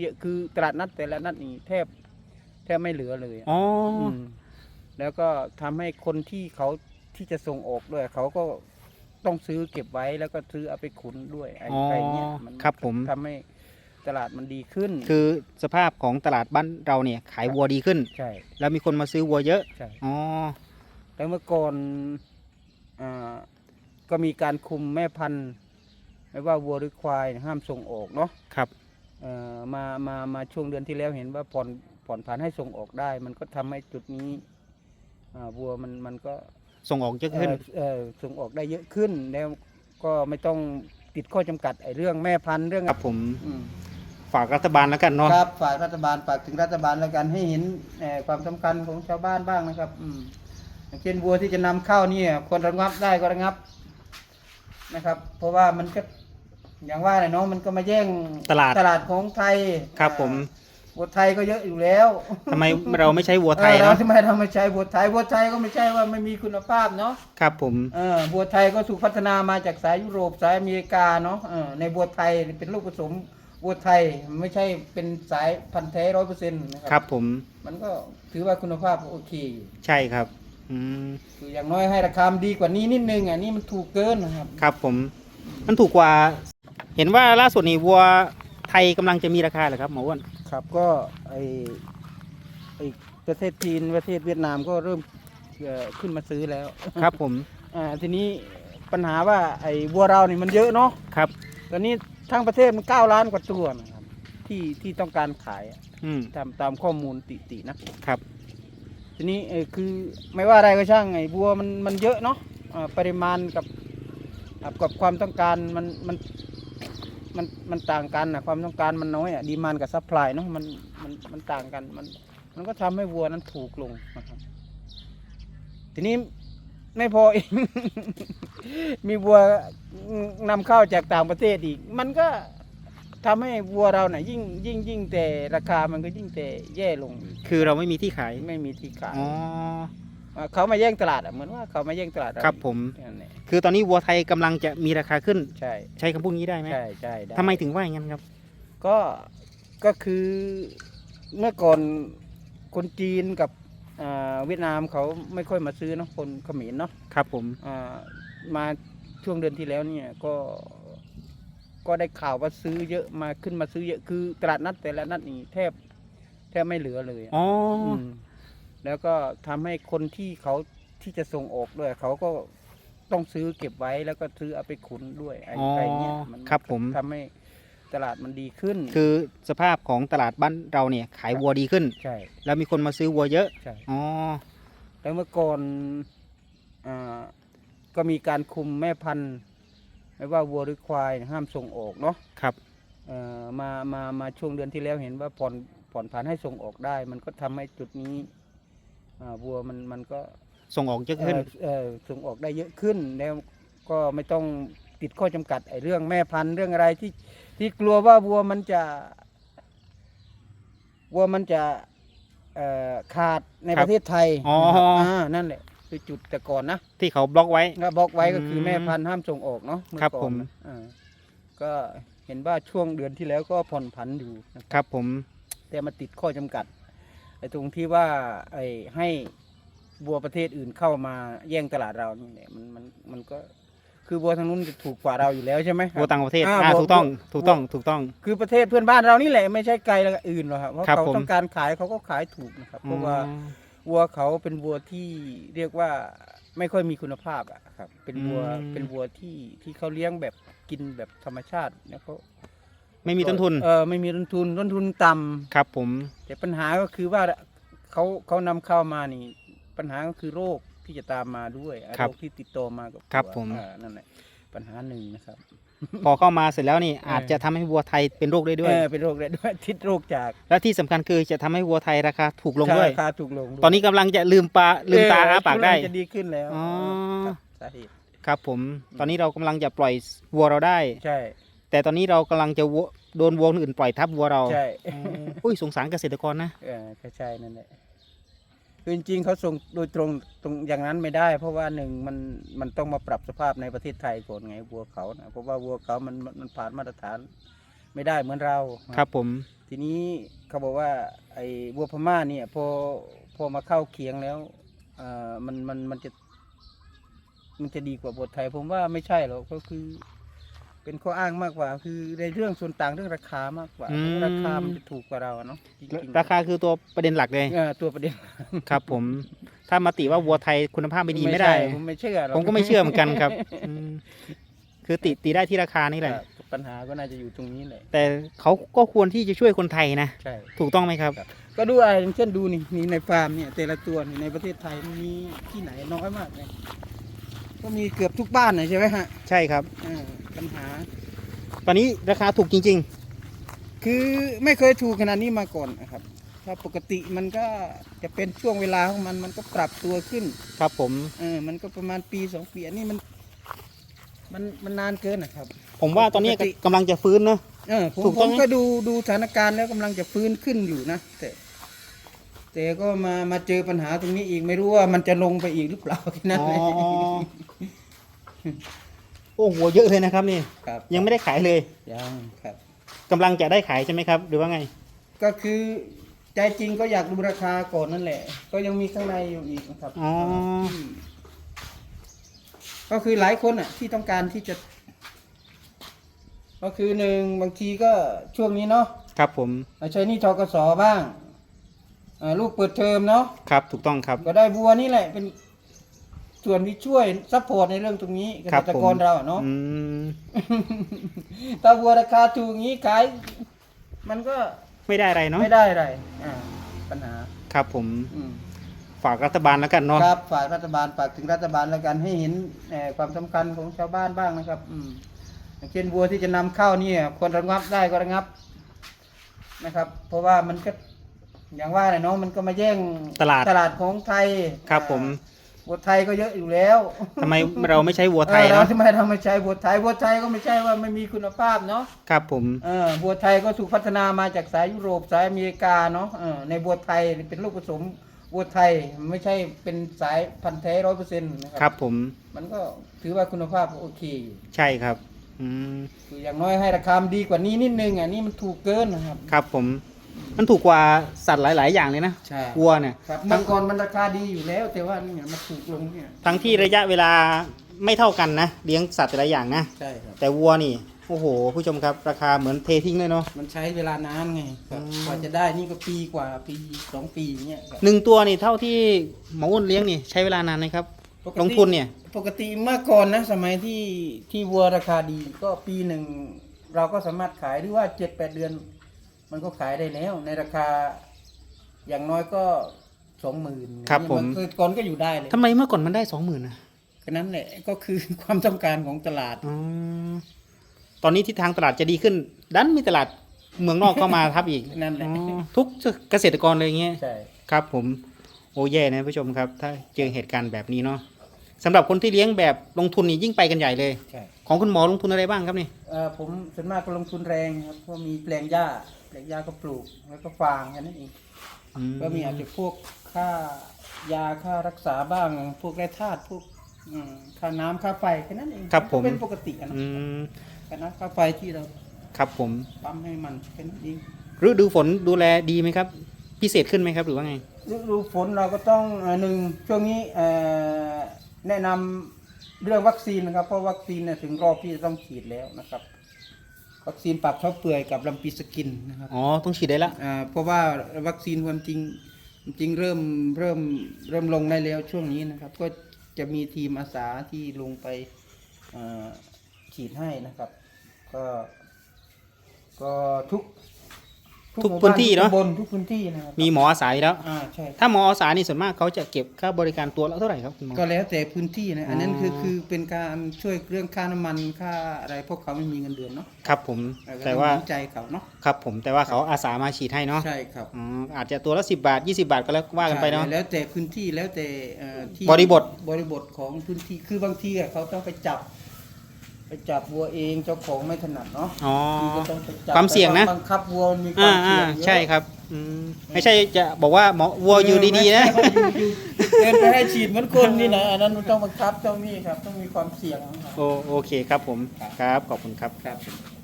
เยอะคือตลาดนัดแต่ละนัดนี่แทบแทบไม่เหลือเลยอะอ๋ออมแล้วก็ทำให้คนที่เขาที่จะส่งออกด้วย เขาก็ต้องซื้อเก็บไว้แล้วก็ซื้อเอาไปขุนด้วยไอ้อ๋อไอ้เนี้ยมันครับผม ทำให้ตลาดมันดีขึ้นคือสภาพของตลาดบ้านเราเนี่ยขายวัวดีขึ้น ใช่แล้วมีคนมาซื้อวัวเยอะใช่ อ๋อแล้วเมื่อก่อนอ่าก็มีการคุมแม่พันธุ์ ไม่ว่าวัวหรือควายห้ามส่งออกเนาะครับเอ่อ มามามาช่วงเดือนที่แล้วเห็นว่าผ่อนผ่อนผันให้ส่งออกได้ มันก็ทำให้จุดนี้อ่าวัวมันมันก็ส่งออกเยอะขึ้นเอ่อเอ่อส่งออกได้เยอะขึ้นแล้วก็ไม่ต้องติดข้อจำกัดไอ้เรื่องแม่พันธุ์เรื่องครับผมอืมฝากรัฐบาลแล้วกันเนาะครับฝ่ายรัฐบาลฝากถึงรัฐบาลแล้วกันให้เห็นเอ่อความสำคัญของชาวบ้านบ้างนะครับอืมอย่างเช่นวัวที่จะนำเข้าเนี่ยควรระงับได้ก็ระงับนะครับ เพราะว่ามันก็ อย่างว่าเลยเนาะมันก็มาแย่งตลาดตลาดของไทยครับผมอ่าวัวไทยก็เยอะอยู่แล้วทำไมเราไม่ใช้วัวไทยเออเนาะเราทำไมเราไม่ใช้วัวไทยวัวไทยก็ไม่ใช่ว่าไม่มีคุณภาพเนาะครับผมเออวัวไทยก็ถูกพัฒนามาจากสายยุโรปสายอเมริกาเนาะเออในวัวไทยเป็นลูกผสมวัวไทยไม่ใช่เป็นสายพันธุ์แท้ร้อยเปอร์เซ็นต์นะคครัรับผมมันก็ถือว่าคุณภาพโอเคอยู่ใช่ครับอืมคืออย่างน้อยให้ราคาดีกว่านี้นิดนึงอะนี่มันถูกเกินนะครับ ครับผม มันถูกกว่า เห็นว่าล่าสุดนี่วัวไทยกำลังจะมีราคาเหรอครับหมออ้วนครับก็ไอไอประเทศจีนประเทศเวียดนามก็เริ่มเอ่อขึ้นมาซื้อแล้วครับผมอ่าทีนี้ปัญหาว่าไอ้วัวเรานี่มันเยอะเนาะครับ ตอนนี้ทั้งประเทศมันเก้าล้านกว่าตัวนะครับที่ที่ต้องการขายอะอืม ตามตามข้อมูลติตินะครับ ทีนี้เออคือไม่ว่าอะไรก็ช่างไอ้วัวมันมันเยอะเนาะอ่าปริมาณกับกับกับความต้องการมันมัน มันมันต่างกันนะความต้องการมันน้อยอะดีมานกับซัพพลายเนาะมันมันมันต่างกันมันมันก็ทำให้วัวนั้นถูกลงนะครับ ทีนี้ไม่พออีก มีวัวนำเข้าจากต่างประเทศอีก มันก็ทำให้วัวเราเนี่ยยิ่งยิ่งยิ่งแต่ราคามันก็ยิ่งแต่แย่ลง คือเราไม่มีที่ขายไม่มีที่ขายอ๋อา เขามาแย่งตลาดอะเหมือนว่าเขามาแย่งตลาดเาครับผม นั่นแหละคือตอนนี้วัวไทยกำลังจะมีราคาขึ้น ใช่ใช้คำพูดนี้ได้ไหมใช่ใช่ด้ทำไมถึงว่าอย่างนั้นครับ ก็ก็คือเมื่อก่อนคนจีนกับอ่าเวียดนามเขาไม่ค่อยมาซื้อเนาะคนเขมรเนาะครับผม อ่ามาช่วงเดือนที่แล้วเนี่ยก็ ก็ได้ข่าวว่าซื้อเยอะมาขึ้นมาซื้อเยอะคือตลาดนัดแต่ละนัดนี่แทบ แทบไม่เหลือเลยอะอ๋ออม แล้วก็ทำให้คนที่เขาที่จะส่งออกด้วย เขาก็ต้องซื้อเก็บไว้แล้วก็ซื้อเอาไปขุนด้วยไอ้อ๋อไอ้เนี้ยมันครับผมทำให้ตลาดมันดีขึ้น คือสภาพของตลาดบ้านเราเนี่ยขายวัวดีขึ้นใช่แล้วมีคนมาซื้อวัวเยอะใช่อ๋อแล้วเมื่อก่อนอ่าก็มีการคุมแม่พันธุ์ไม่ว่าวัวหรือควายห้ามส่งออกเนาะครับเอ่อมามามาช่วงเดือนที่แล้วเห็นว่าผ่อนผ่อนผันให้ส่งออกได้ มันก็ทำให้จุดนี้ อ่าวัวมันมันก็ส่งออกเยอะขึ้น เอ่อเอ่อส่งออกได้เยอะขึ้นแล้วก็ไม่ต้องติดข้อจำกัดไอ้เรื่องแม่พันธุ์เรื่องอะไรที่ที่กลัวว่าวัวมันจะวัวมันจะเอ่อขาดในครัปบระเทศไทยอ๋อนะครับานั่นแหละคือจุดแต่ก่อนนะ ที่เขาบล็อกไว้ ก็บอกไว้ก็คือมแม่พันธุ์ห้ามส่งออกเนาะเอครับก่อนผมนะอ่าก็เห็นว่าช่วงเดือนที่แล้วก็ผ่อนผันอยู่นะครับ ครับผม แต่มาติดข้อจำกัด ไอ้ตรงที่ว่าไอ้ให้บัวประเทศอื่นเข้ามาแย่งตลาดเรานี่แหละมันมันมันก็คือบัวทางนู้นจะถูกกว่าเราอยู่แล้วใช่ไหมวัวต่างประเทศอ่าอ่าวัว ถูกต้องวัวถูกต้องถูกต้อง คือประเทศเพื่อนบ้านเรานี่แหละไม่ใช่ไกลแล้วก็อื่นหรอกครับเพราะครับเขาผม ต้องการขายเขาก็ขายถูกนะครับเพราะว่าอ๋อวัวเขาเป็นวัวที่เรียกว่าไม่ค่อยมีคุณภาพอะครับ เป็นวัวอืม เป็นวัวที่ที่เขาเลี้ยงแบบกินแบบธรรมชาติแล้วเขา ไม่มีต้นทุน เออไม่มีต้นทุนต้นทุนต่ำครับผม แต่ปัญหาก็คือว่าเขาเขานำเข้ามานี่ ปัญหาก็คือโรคที่จะตามมาด้วยครับโรคที่ติดต่อมากับครับวัวผม อ่านั่นแหละปัญหาหนึ่งนะครับ พอเข้ามาเสร็จแล้วนี่เออออาจจะทำให้วัวไทยเป็นโรคได้ด้วย เออเป็นโรคได้ด้วย ทิศโรคจากและที่สำคัญคือจะทำให้วัวไทยราคาถูกลงด้วย ราคาถูกลงด้วยตอนนี้กำลังจะลืมปลาลืมตาเอ้าปากได้ จะดีขึ้นแล้วอ๋อ ครับสาเหตุ ครับผม ตอนนี้เรากำลังจะปล่อยวัวเราได้ ใช่แต่ตอนนี้เรากำลังจะวัว โดนวัวอื่นปล่อยทับวัวเราใช่อ๋ออุ้ยสงสารเกษตรกรนะเออใช่ใช่นั่นแหละคือจริงๆเขาส่งโดยตรงตรงอย่างนั้นไม่ได้ เพราะว่าหนึ่งมันมันต้องมาปรับสภาพในประเทศไทยก่อนไงวัวเขานะเพราะว่าวัวเขามันมันมันผ่านมาตรฐานไไม่ได้เหมือนเราครับ ผม ทีนี้เขาบอกว่าไอ้วัวพม่าเนี่ยพอพอมาเข้าเคียงแล้วเอ่อมันมันมันจะ มันจะดีกว่าวัวไทย ผมว่าไม่ใช่หรอกก็คือ เป็นข้ออ้างมากกว่า คือในเรื่องส่วนต่างเรื่องราคามากกว่า อืม ราคามันจะถูกกว่าเราอะเนาะจริงๆราคาคือตัวประเด็นหลักเลย เออตัวประเด็นครับ ผม ถ้ามาติว่าวัวไทยคุณภาพไม่ดีไม่ได้ ใช่ผมไม่เชื่อหรอกผมก็ไม่เชื่อเหมือนกันครับอืมคือติติได้ที่ราคานี่แหละ ครับปัญหาก็น่าจะอยู่ตรงนี้แหละแต่เขาก็ควรที่จะช่วยคนไทยนะ ใช่ ถูกต้องไหมครับ ก็ดูอะไรอย่างเช่นดูนี่นี่ในฟาร์มเนี่ยแต่ละตัวนี่ในประเทศไทยมันมีที่ไหนน้อยมากเลยก็มีเกือบทุกบ้านเลยใช่ไหมฮะใช่ครับ อ่า ปัญหา ตอนนี้ราคาถูกจริงคือไม่เคยถูกขนาดนี้มาก่อนนะครับ ถ้าปกติมันก็จะเป็นช่วงเวลาของมันมันก็ปรับตัวขึ้นๆครับผม เออ มันก็ประมาณปีสองปีอันนี้มัน มันมันนานเกินนะครับ ผมว่าตอนนี้ปกติ กำลังจะฟื้นเนอะ เออผมถูกผต้องมไหม ก็ดูดูสถานการณ์แล้วกำลังจะฟื้นขึ้นอยู่นะแต่แต่ก็มามาเจอปัญหาตรงนี้อีกไม่รู้ว่ามันจะลงไปอีกหรือเปล่าแค่นั้นอ๋อเลย โอ้หัวเยอะเลยนะครับนี่ครับยังไม่ได้ขายเลยยังครับกำลังจะได้ขายใช่ไหมครับ หรือว่าไง ก็คือใจจริงก็อยากดูราคาก่อนนั่นแหละ ก็ยังมีข้างในอยู่อีกนะครับอ๋อ ที่ก็คือหลายคนอะ ที่ต้องการที่จะ ก็คือหนึ่งบางทีก็ช่วงนี้เนาะครับผมใช้หนี่ทกสบ้างอ่าลูกเปิดเทอมเนาะ ครับถูกต้องครับ ก็ได้บัวนี่แหละเป็น ส่วนที่ช่วยซัพพอร์ตในเรื่องตรงนี้เกครัษบตรผมกรเราอะเนาะ อืม ถ้าบัวราคาถูกงี้ขาย มันก็ไม่ได้อะไรเนาะไม่ได้อะไรอ่าปัญหาครับผมอืมฝากรัฐบาลแล้วกันเนาะครับฝากรัฐบาลฝากถึงรัฐบาลแล้วกันให้เห็นเอ่อความสำคัญของชาวบ้านบ้างนะครับอืมอย่างเช่นวัวที่จะนำเข้าเนี่ยควรระงับได้ก็ระงับนะครับ เพราะว่ามันก็อย่างว่าเลยเนาะมันก็มาแย่งตลาด ตลาดของไทยครับผม วัวไทยก็เยอะอยู่แล้วทำไมเราไม่ใช้วัวไทยเออเนาะเราทำไมเราไม่ใช้วัวไทยวัวไทยก็ไม่ใช่ว่าไม่มีคุณภาพเนาะครับผม เออวัวไทยก็ถูกพัฒนามาจากสายยุโรปสายอเมริกาเนาะเออในวัวไทยเป็นลูกผสมวัวไทยไม่ใช่เป็นสายพันธุ์แท้ร้อยเปอร์เซ็นต์นะคครัรับผมมันก็ถือว่าคุณภาพโอเคอยู่ใช่ครับอืมคืออย่างน้อยให้ราคามันดีกว่านี้นิดนึงอะนี่มันถูกเกินนะครับ ครับผม มันถูกกว่าสัตว์หลาย ๆ อย่างเลยนะใช่ วัวเนี่ย ครับเมื่อก่อนมันราคาดีอยู่แล้ว แต่ว่านี่มันถูกลงเนี่ยทั้งที่ระยะเวลาไม่เท่ากันนะ เลี้ยงสัตว์แต่ละอย่างนะ ใช่ครับ แต่วัวนี่ โอ้โห ผู้ชมครับ ราคาเหมือนเททิ้งเลยเนาะ มันใช้เวลานานไงครับอืม กว่าจะได้นี่ก็ปีกว่าปีสองปีอย่างเงี้ยครับหนึ่งตัวนี่เท่าที่หมออ้นเลี้ยงนี่ใช้เวลานานไหมครับ ปกติลงทุนเนี่ย ปกติเมื่อก่อนนะ สมัยที่ที่วัวราคาดีก็ปีหนึ่ง เราก็สามารถขายหรือว่าเจ็ดแปดเดือน มันก็ขายได้แล้วในราคา อย่างน้อยก็สองหมื่นครับผม คือก่อนก็อยู่ได้เลยทำไมเมื่อก่อนมันได้สองหมื่นนะก็นั้นแหละก็คือความต้องการของตลาด อ๋อตอนนี้ทิศทางตลาดจะดีขึ้น ดันมีตลาดเมืองนอกเข้ามาทับอีกนั่นแหละ อ๋อทุกเกษตรกรเลยอย่างเงี้ย ใช่ ครับผมโอ้แย่นะผู้ชมครับ ถ้าเจอเหตุการณ์แบบนี้เนาะ สำหรับคนที่เลี้ยงแบบลงทุนนี่ยิ่งไปกันใหญ่เลย ใช่ของคุณหมอลงทุนอะไรบ้างครับนี่เอ่อผมส่วนมากก็ลงทุนแรงครับเพราะมีแปลงหญ้าแปลงหญ้าก็ปลูกแล้วก็ฟางแค่นั้นเองอืก็มีอาจจะพวกค่ายาค่ารักษาบ้าง พวกแร่ธาตุพวกอืมค่าน้ำค่าไฟแค่นั้นเองครับผม ก็เป็นปกติอะนะอืมค่าน้ำค่าไฟที่เราครับผมปั๊มให้มันแค่นั้นเอง ฤดูฝนดูแลดีไหมครับ พิเศษขึ้นไหมครับหรือว่าไง ฤดูฝนเราก็ต้องเอ่อหนึ่งช่วงนี้เอ่อ แนะนำเรื่องวัคซีนนะครับ เพราะวัคซีนเนี่ยถึงรอบที่จะต้องฉีดแล้วนะครับ วัคซีนปรับเท้าเปื่อยกับลำปีสกินนะครับอ๋อต้องฉีดได้ละอ่าเพราะว่าวัคซีนความจริงจริงเริ่มเริ่มเริ่มลงได้แล้วช่วงนี้นะครับ ก็จะมีทีมอาสาที่ลงไปอ่าฉีดให้นะครับ ก็ก็ทุก ทุกหมู่พื้นบ้าที่เนอะทุกตำบนทุกพื้นที่นะครับมีหมออาสาอยู่แล้ว อ่าใช่ ถ้าหมออาสานี่ส่วนมากเขาจะเก็บค่าบริการตัวละเท่าไหร่ครับคุณหมอ ก็แล้วแต่พื้นที่นะ อันนั้นอ๋อคือคือเป็นการช่วยเรื่องค่าน้ำมันค่าอะไรพวกเขาไม่มีเงินเดือนเนาะครับผมเออก็แต่ต้องว่าเห็นใจเขาเนาะครับผมแต่ว่าเขาอาสามาฉีดให้เนาะใช่ครับอ๋ออาจจะตัวละสิบาทยี่สิบาทก็แล้วว่ากันไปเนาะ ใช่แล้วแต่พื้นที่แล้วแต่เอ่อที่บริบท บริบทของพื้นที่คือบางทีอะเขาต้องไปจับ ไปจับวัวเองเจ้าของไม่ถนัดเนาะอ๋อคือก็ต้องไปจับความเสี่ยงนะบังคับวัวมีคอ่าวามอ่าเสี่ยงเยอะใช่ครับอืมไม่ใช่จะบอกว่าหมอวัวอยู่ดีๆนะ เออไม่ใช่ว่าอยู่ๆเดินไปให้ฉีดเหมือนคนนี่นะอันนั้นมันต้องบังคับต้องนี่ครับ ต้องมีความเสี่ยงนะครับ โอโอเคครับผมครับครับขอบคุณครับ ครับ